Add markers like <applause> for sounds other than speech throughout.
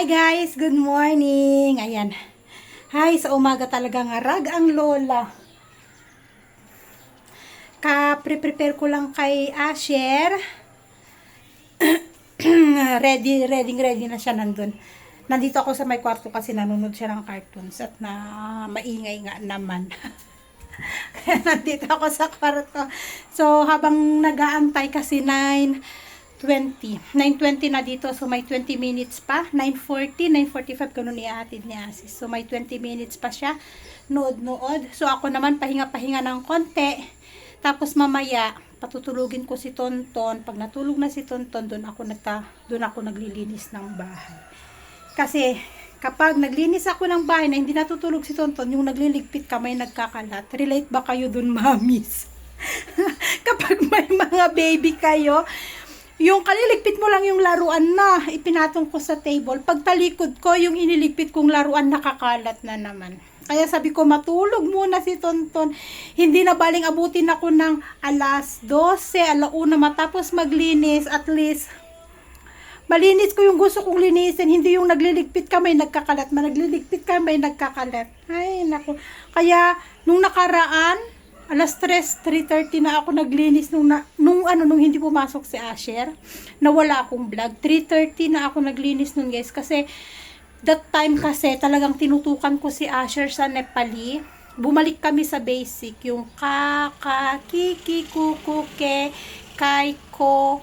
Hi guys, good morning. Ayan. Hi, sa umaga talaga nga rag ang lola. Ka-prepare ko lang kay Asher. <clears throat> ready, ready, ready na siya nandun. Nandito ako sa may kwarto kasi nanonood siya ng cartoons at na maingay nga naman. <laughs> Kaya nandito ako sa kwarto. So, habang nag-aantay kasi 9.20. 9.20 na dito. So, may 20 minutes pa. 9.40, 9.45 ko ni atid ni Asis. So, may 20 minutes pa siya. Nood-nood. So, ako naman pahinga-pahinga ng konti. Tapos mamaya, patutulugin ko si Tonton. Pag natulog na si Tonton, doon ako, nagta, doon ako naglilinis ng bahay. Kasi, kapag naglinis ako ng bahay na hindi natutulog si Tonton, yung nagliligpit ka, may nagkakalat. Relate ba kayo dun, <laughs> mamis? <laughs> kapag may mga baby kayo, yung kaliligpit mo lang yung laruan na ipinatong ko sa table. Pag talikod ko, yung iniligpit kong laruan nakakalat na naman. Kaya sabi ko, matulog muna si Tonton. Hindi na baling abutin ako ng alas 12, alauna matapos maglinis. At least, malinis ko yung gusto kong linisin. Hindi yung nagliligpit ka, may nagkakalat. Managliligpit ka, may nagkakalat. Ay, naku. Kaya, nung nakaraan, alas 3, 3.30 na ako naglinis nung, na, nung ano, nung hindi pumasok si Asher. Nawala akong vlog. 3.30 na ako naglinis nun guys. Kasi, that time kasi talagang tinutukan ko si Asher sa Nepali. Bumalik kami sa basic. Yung kaka, kiki, kukuke, kai, ko,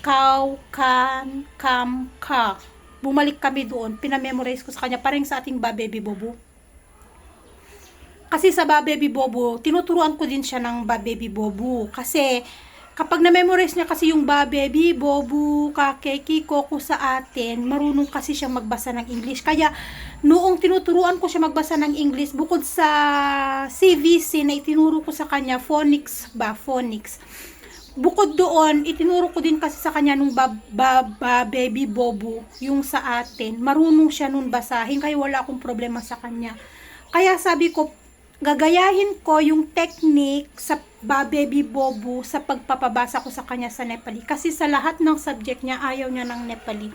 kaw, kan, kam, ka. Bumalik kami doon. Pinamemorize ko sa kanya. Parang sa ating ba, baby bobo. Kasi sa ba, baby bobo, tinuturuan ko din siya ng ba, baby bobo. Kasi, kapag na-memorize niya kasi yung ba, baby bobo, kakeki, koko sa atin, marunong kasi siya magbasa ng English. Kaya, noong tinuturuan ko siya magbasa ng English, bukod sa CVC na itinuro ko sa kanya, phonics ba, phonics. Bukod doon, itinuro ko din kasi sa kanya nung ba, ba, ba, baby bobo, yung sa atin. Marunong siya nun basahin, kaya wala akong problema sa kanya. Kaya sabi ko, gagayahin ko yung technique sa ba, baby bobo sa pagpapabasa ko sa kanya sa Nepali. Kasi sa lahat ng subject niya, ayaw niya ng Nepali.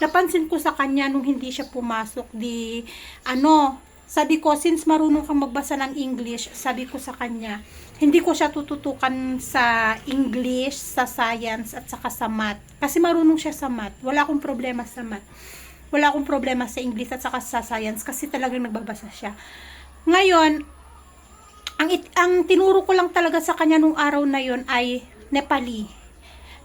Napansin ko sa kanya nung hindi siya pumasok, di, ano, sabi ko, since marunong kang magbasa ng English, sabi ko sa kanya, hindi ko siya tututukan sa English, sa science, at saka sa math. Kasi marunong siya sa math. Wala akong problema sa math. Wala akong problema sa English at saka sa science kasi talagang nagbabasa siya. Ngayon, ang, it, ang tinuro ko lang talaga sa kanya nung araw na yon ay Nepali.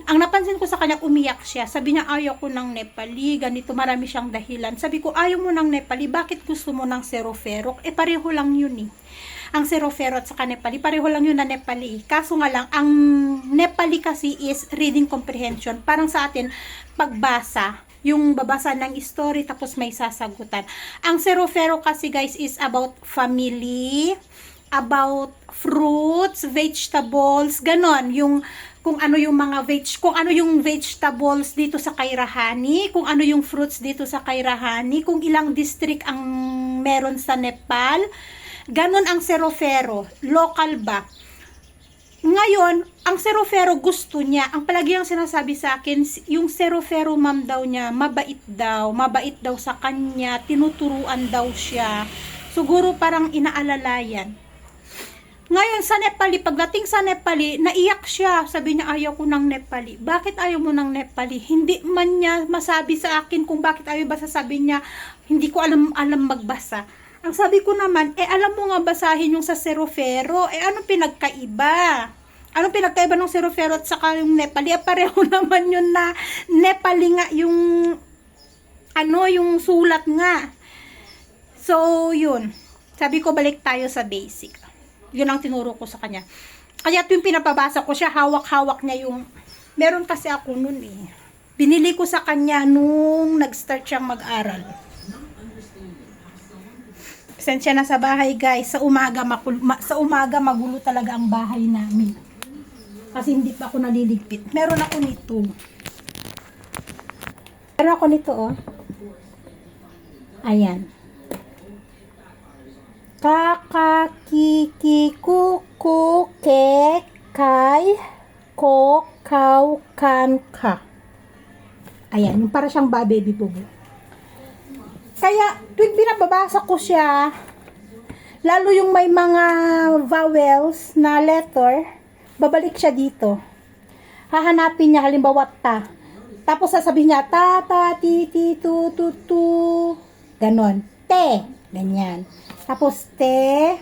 Ang napansin ko sa kanya, umiyak siya. Sabi niya, ayaw ko ng Nepali, ganito, marami siyang dahilan. Sabi ko, ayaw mo ng Nepali, bakit gusto mo ng Serofero? Eh, pareho lang yun eh. Ang Serofero at saka Nepali, pareho lang yun na Nepali. Kaso nga lang, ang Nepali kasi is reading comprehension. Parang sa atin, pagbasa, yung babasa ng story tapos may sasagutan. Ang Serofero kasi guys is about family, about fruits, vegetables, ganon. Yung kung ano yung mga veg, kung ano yung vegetables dito sa Kairahani, kung ano yung fruits dito sa Kairahani, kung ilang district ang meron sa Nepal. Ganon ang Serofero, local ba? Ngayon, ang Serofero gusto niya, ang palagi ang sinasabi sa akin, yung Serofero ma'am daw niya, mabait daw, mabait daw sa kanya, tinuturuan daw siya. Siguro parang inaalalayan. Ngayon sa Nepali, pagdating sa Nepali, naiyak siya. Sabi niya, ayaw ko ng Nepali. Bakit ayaw mo ng Nepali? Hindi man niya masabi sa akin kung bakit ayaw basa. Sabi niya, hindi ko alam, alam magbasa. Ang sabi ko naman, eh alam mo nga basahin yung sa Serofero. Eh ano pinagkaiba? Anong pinagkaiba ng Serofero at saka yung Nepali? Eh, pareho <laughs> naman yun na Nepali nga yung ano, yung sulat nga. So, yun. Sabi ko, balik tayo sa basic. Yun ang tinuro ko sa kanya. Kaya yung pinapabasa ko siya, hawak-hawak niya yung... Meron kasi ako nun eh. Binili ko sa kanya nung nag-start siyang mag-aral. Pasensya na sa bahay guys. Sa umaga, makul- ma- sa umaga magulo talaga ang bahay namin. Kasi hindi pa ako naliligpit. Meron ako nito. Meron ako nito oh. Ayan. Kakakiki kuku ke kai ko kau kan ka. Ayan, yung para siyang ba baby bubo. Kaya, tuwing binababasa ko siya, lalo yung may mga vowels na letter, babalik siya dito. Hahanapin niya, halimbawa ta. Tapos sasabihin niya, ta, ta, ti, ti, tu, tu, tu. Ganon. Te. Ganyan. Tapos te.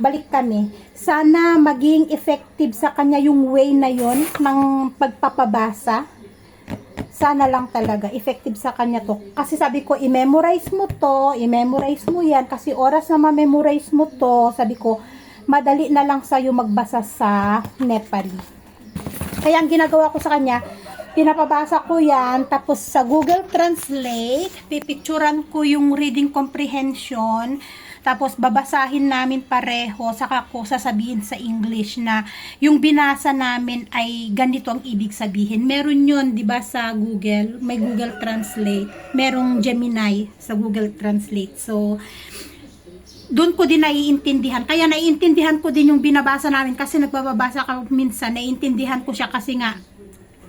Balik kami. Sana maging effective sa kanya yung way na yon ng pagpapabasa sana lang talaga effective sa kanya to. Kasi sabi ko, i-memorize mo to, i-memorize mo yan, kasi oras na ma-memorize mo to, sabi ko, madali na lang sa'yo magbasa sa Nepali. Kaya ang ginagawa ko sa kanya, pinapabasa ko yan, tapos sa Google Translate, pipicturan ko yung reading comprehension, tapos babasahin namin pareho, saka ko sasabihin sa English na yung binasa namin ay ganito ang ibig sabihin. Meron yun, di ba, sa Google, may Google Translate, merong Gemini sa Google Translate. So, doon ko din naiintindihan. Kaya naiintindihan ko din yung binabasa namin kasi nagbababasa ka minsan, naiintindihan ko siya kasi nga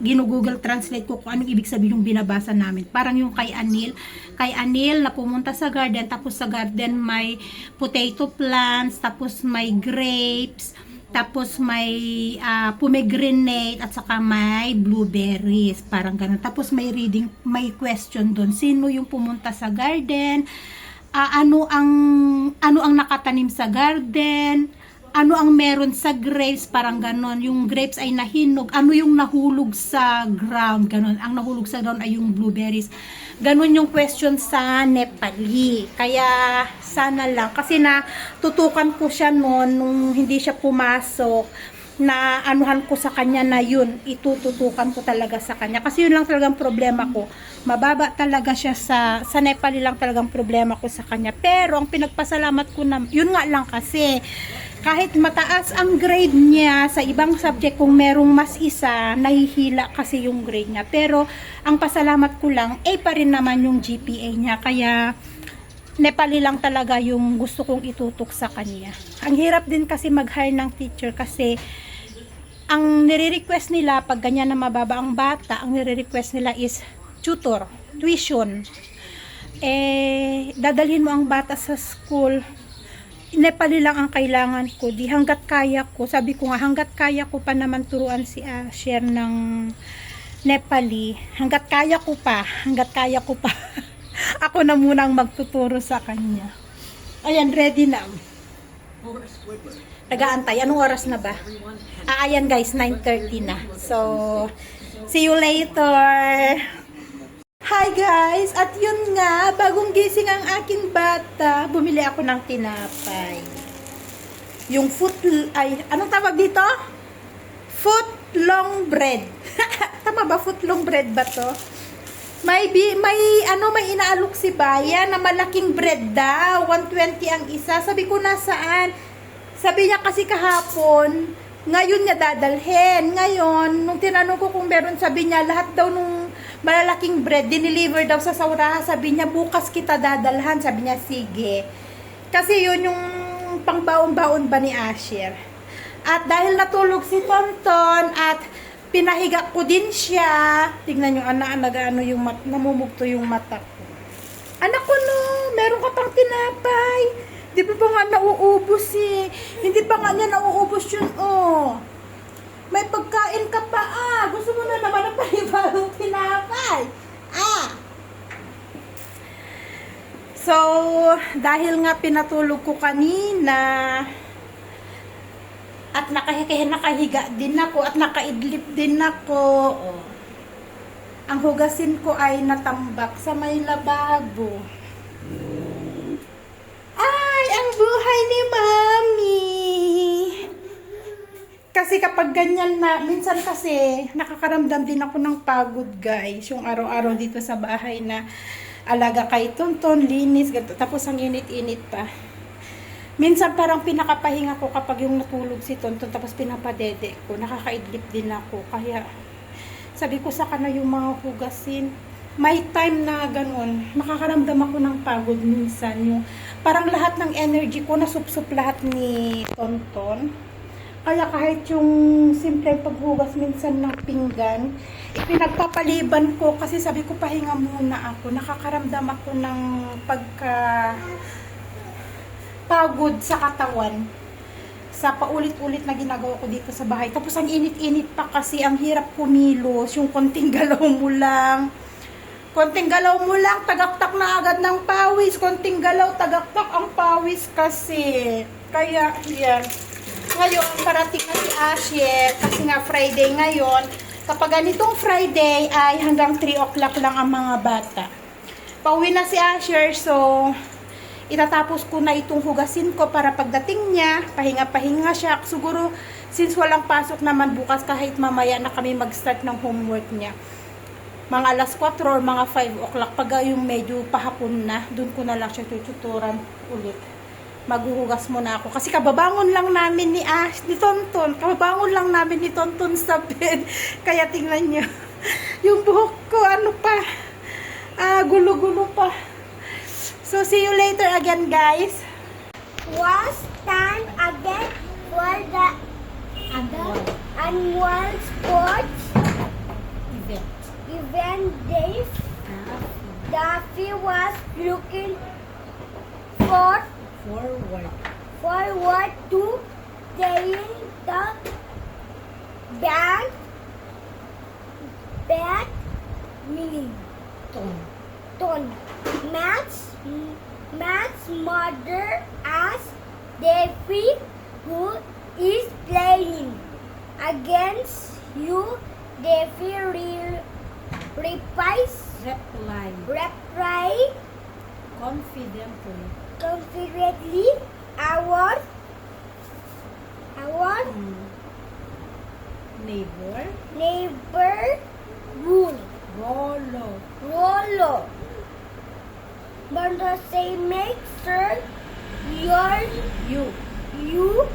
ginu-google translate ko kung anong ibig sabihin yung binabasa namin. Parang yung kay Anil. Kay Anil na pumunta sa garden, tapos sa garden may potato plants, tapos may grapes, tapos may ah, pomegranate at saka may blueberries. Parang ganun. Tapos may reading, may question doon. Sino yung pumunta sa garden? Ah, ano ang ano ang nakatanim sa garden? Ano ang meron sa grapes, parang ganon. Yung grapes ay nahinog. Ano yung nahulog sa ground, ganon. Ang nahulog sa ground ay yung blueberries. Ganon yung question sa Nepali. Kaya sana lang. Kasi na tutukan ko siya noon nung hindi siya pumasok na anuhan ko sa kanya na yun, itututukan ko talaga sa kanya. Kasi yun lang talagang problema ko. Mababa talaga siya sa, sa Nepali lang talagang problema ko sa kanya. Pero ang pinagpasalamat ko na, yun nga lang kasi, kahit mataas ang grade niya sa ibang subject kung merong mas isa, nahihila kasi yung grade niya. Pero ang pasalamat ko lang, A pa rin naman yung GPA niya. Kaya Nepali lang talaga yung gusto kong itutok sa kanya. Ang hirap din kasi mag-hire ng teacher kasi ang nire-request nila pag ganyan na mababa ang bata, ang nire-request nila is tutor, tuition. Eh, dadalhin mo ang bata sa school, Nepali lang ang kailangan ko. Di hanggat kaya ko, sabi ko nga, hanggat kaya ko pa naman turuan si Asher ng Nepali. Hanggat kaya ko pa, hanggat kaya ko pa. <laughs> Ako na munang magtuturo sa kanya. Ayan, ready na. Nagaantay. Anong oras na ba? Ah, ayan guys, 9.30 na. So, see you later. Hi guys! At yun nga, bagong gising ang aking bata, bumili ako ng tinapay. Yung foot, ay, anong tawag dito? Foot long bread. <laughs> Tama ba? Foot long bread ba to? May, bi, may, ano, may inaalok si Baya na malaking bread daw. 120 ang isa. Sabi ko, nasaan? Sabi niya kasi kahapon, ngayon niya dadalhin. Ngayon, nung tinanong ko kung meron, sabi niya, lahat daw nung malalaking bread, dineliver daw sa Sauraha. Sabi niya, bukas kita dadalhan. Sabi niya, sige. Kasi yun yung pangbaon-baon ba ni Asher. At dahil natulog si Tonton at pinahiga ko din siya, tingnan yung anak, nag-ano yung mat, namumugto yung mata ko. Anak ko no, meron ka pang tinapay. Di ba ba nga nauubos eh? Hindi pa nga niya nauubos yun, oh. May pagkain ka pa, ah. Gusto mo na naman ng panibagong tinapay. Ah. So, dahil nga pinatulog ko kanina, at nakahiga, din ako, at nakaidlip din ako, oh. Ang hugasin ko ay natambak sa may lababo. Ay, ang buhay ni Mami. Kasi kapag ganyan na, minsan kasi nakakaramdam din ako ng pagod guys. Yung araw-araw dito sa bahay na alaga kay Tonton, linis, ganito. Tapos ang init-init pa. Minsan parang pinakapahinga ko kapag yung natulog si Tonton tapos pinapadede ko. Nakakaidlip din ako. Kaya sabi ko sa kana yung mga hugasin. May time na ganun, makakaramdam ako ng pagod minsan. Yung, parang lahat ng energy ko, nasupsup lahat ni Tonton. Kaya kahit yung simple paghugas minsan ng pinggan, ipinagpapaliban ko kasi sabi ko pahinga muna ako. Nakakaramdam ako ng pagka pagod sa katawan sa paulit-ulit na ginagawa ko dito sa bahay. Tapos ang init-init pa kasi ang hirap kumilos, yung konting <laughs> galaw mo lang. Konting galaw mo lang, tagaktak na agad ng pawis. Konting galaw, tagaktak ang pawis kasi. Kaya, yan. Ngayon, parating na si Asher, kasi nga Friday ngayon. Kapag ganitong Friday ay hanggang 3 o'clock lang ang mga bata. Pauwi na si Asher, so itatapos ko na itong hugasin ko para pagdating niya, pahinga-pahinga siya. Siguro, since walang pasok naman bukas, kahit mamaya na kami mag-start ng homework niya. Mga alas 4 or mga 5 o'clock, pag yung medyo pahapon na, dun ko na lang siya tututuran ulit. Maghuhugas muna ako. Kasi kababangon lang namin ni Ash, ni Tonton. Kababangon lang namin ni Tonton sa bed. <laughs> Kaya tingnan niyo. <laughs> yung buhok ko, ano pa, ah, gulo-gulo pa. So, see you later again, guys. was time again for the other annual sports Event. event days. Daffy was looking for Forward. forward to playing the band badminton. Ton. Matt's, Matt's mother asked Davy who is playing against you. Davy re- replies, Reply. reply Confidently. Confidently, our, our Neighbor. neighbor rule. Rolo. Rolo. But the same make sure your You. you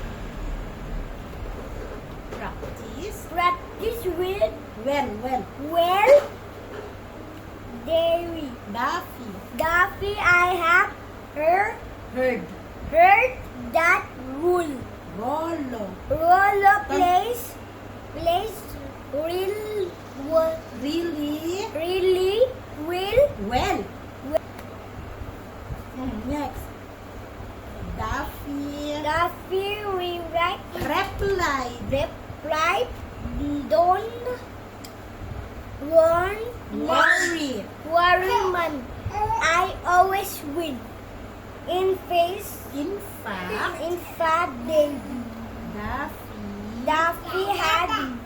Practice. practice with Well, well. well Davy. Daffy. Daffy, I have heard, Heard. heard that rule. Rolo. Rolo plays plays real wo- Really? really will Well. Mm, next. Daffy. Daffy rewrite Reply. reply don't want Worry. worry man I always win In face. In fact. In fact, Daffy. Daffy. Daffy had